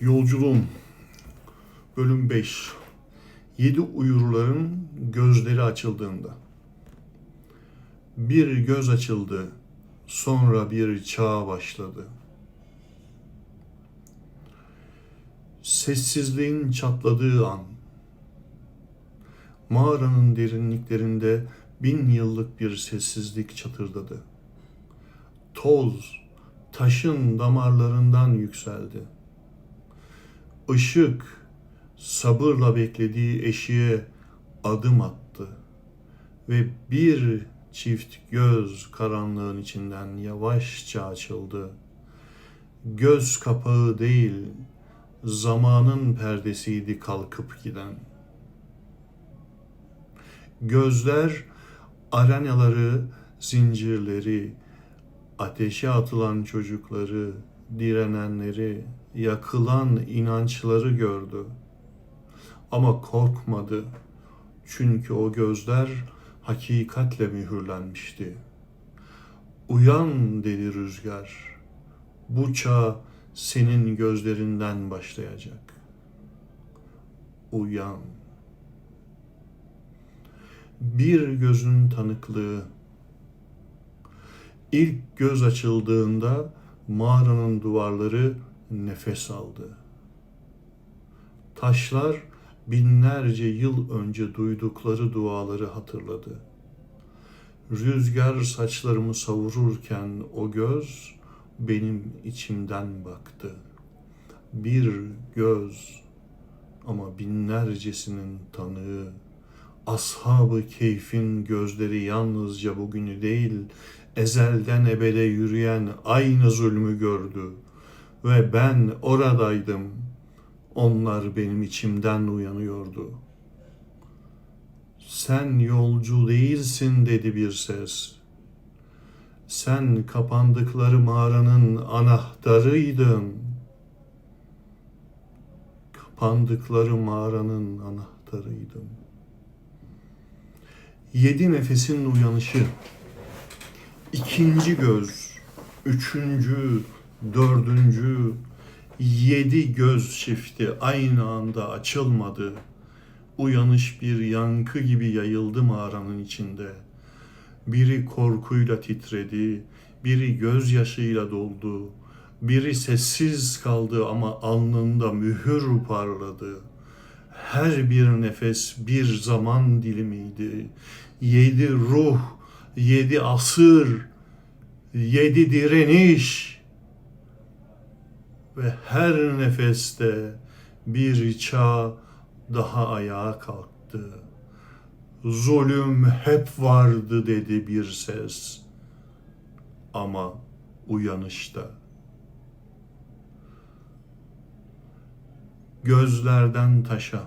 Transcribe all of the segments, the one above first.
Yolculuğum Bölüm 5 Yedi uyurların gözleri açıldığında Bir göz açıldı, sonra bir çağ başladı. Sessizliğin çatladığı an, mağaranın derinliklerinde bin yıllık bir sessizlik çatırdadı. Toz, taşın damarlarından yükseldi. Işık sabırla beklediği eşiğe adım attı ve bir çift göz karanlığın içinden yavaşça açıldı. Göz kapağı değil, zamanın perdesiydi kalkıp giden. Gözler arenaları, zincirleri, ateşe atılan çocukları, direnenleri, yakılan inançları gördü. Ama korkmadı. Çünkü o gözler hakikatle mühürlenmişti. Uyan dedi rüzgar. Bu çağ senin gözlerinden başlayacak. Uyan. Bir gözün tanıklığı İlk göz açıldığında mağaranın duvarları nefes aldı. Taşlar binlerce yıl önce duydukları duaları hatırladı. Rüzgar saçlarımı savururken o göz benim içimden baktı. Bir göz ama binlercesinin tanığı. Ashab-ı keyfin gözleri yalnızca bugünü değil, ezelden ebede yürüyen aynı zulmü gördü. Ve ben oradaydım. Onlar benim içimden uyanıyordu. Sen yolcu değilsin dedi bir ses. Sen kapandıkları mağaranın anahtarıydın. Kapandıkları mağaranın anahtarıydın. Yedi nefesin uyanışı ikinci göz, üçüncü, dördüncü, yedi göz çifti aynı anda açılmadı. Uyanış bir yankı gibi yayıldı mağaranın içinde. Biri korkuyla titredi, biri gözyaşıyla doldu, biri sessiz kaldı ama alnında mühür parladı. Her bir nefes bir zaman dilimiydi. Yedi ruh, yedi asır, yedi direniş ve her nefeste bir çağ daha ayağa kalktı. Zulüm hep vardı dedi bir ses. Ama uyanışta. Gözlerden taşa.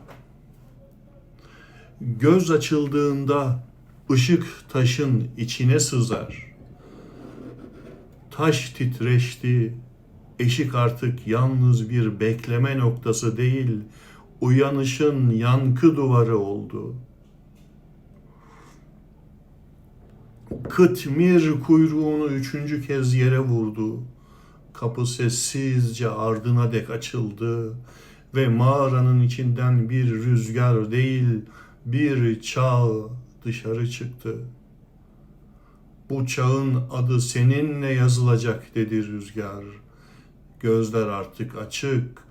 Göz açıldığında ışık taşın içine sızar. Taş titreşti, eşik artık yalnız bir bekleme noktası değil, uyanışın yankı duvarı oldu. Kıtmir kuyruğunu üçüncü kez yere vurdu. Kapı sessizce ardına dek açıldı ve mağaranın içinden bir rüzgar değil, bir çağ dışarı çıktı. Bu çağın adı seninle yazılacak dedi rüzgar. Gözler artık açık.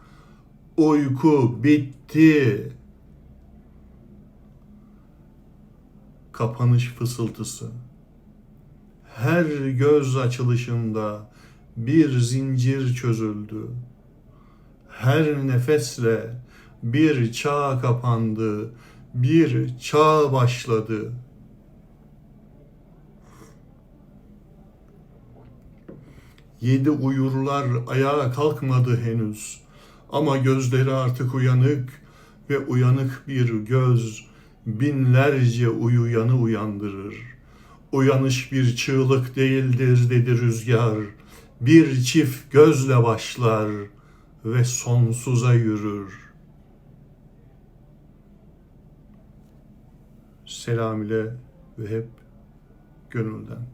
Uyku bitti. Kapanış fısıltısı. Her göz açılışında bir zincir çözüldü. Her nefesle bir çağ kapandı, bir çağ başladı. Yedi uyurlar ayağa kalkmadı henüz. Ama gözleri artık uyanık ve uyanık bir göz binlerce uyuyanı uyandırır. Uyanış bir çığlık değildir dedi rüzgar. Bir çift gözle başlar ve sonsuza yürür. Selam ile ve hep gönülden.